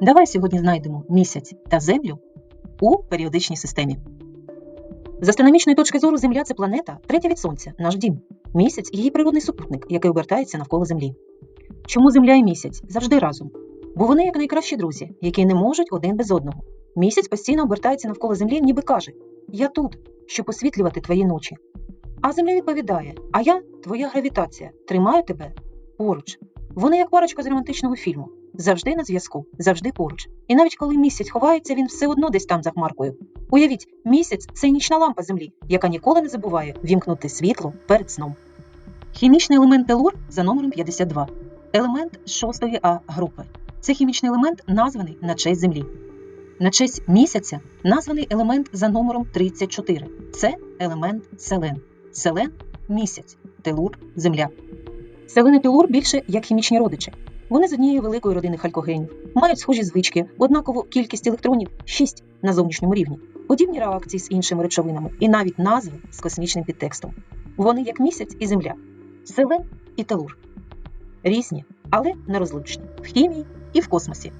Давай сьогодні знайдемо місяць та Землю у періодичній системі. З астрономічної точки зору Земля це планета, третя від Сонця, наш дім. Місяць її природний супутник, який обертається навколо Землі. Чому Земля і місяць завжди разом? Бо вони як найкращі друзі, які не можуть один без одного. Місяць постійно обертається навколо Землі, ніби каже: Я тут, щоб освітлювати твої ночі. А Земля відповідає: А я твоя гравітація, тримаю тебе поруч. Вони як парочка з романтичного фільму. Завжди на зв'язку, завжди поруч. І навіть коли місяць ховається, він все одно десь там за хмаркою. Уявіть, місяць це нічна лампа землі, яка ніколи не забуває вімкнути світло перед сном. Хімічний елемент телур за номером 52. Елемент з 6 А групи. Це хімічний елемент, названий на честь Землі. На честь місяця названий елемент за номером 34. Це елемент селен. Селен місяць, телур земля. Селен і телур більше як хімічні родичі. Вони з однієї великої родини халькогенів, мають схожі звички, однакову кількість електронів 6 на зовнішньому рівні, подібні реакції з іншими речовинами і навіть назви з космічним підтекстом. Вони як місяць і земля, селен і телур. Різні, але нерозлучні в хімії і в космосі.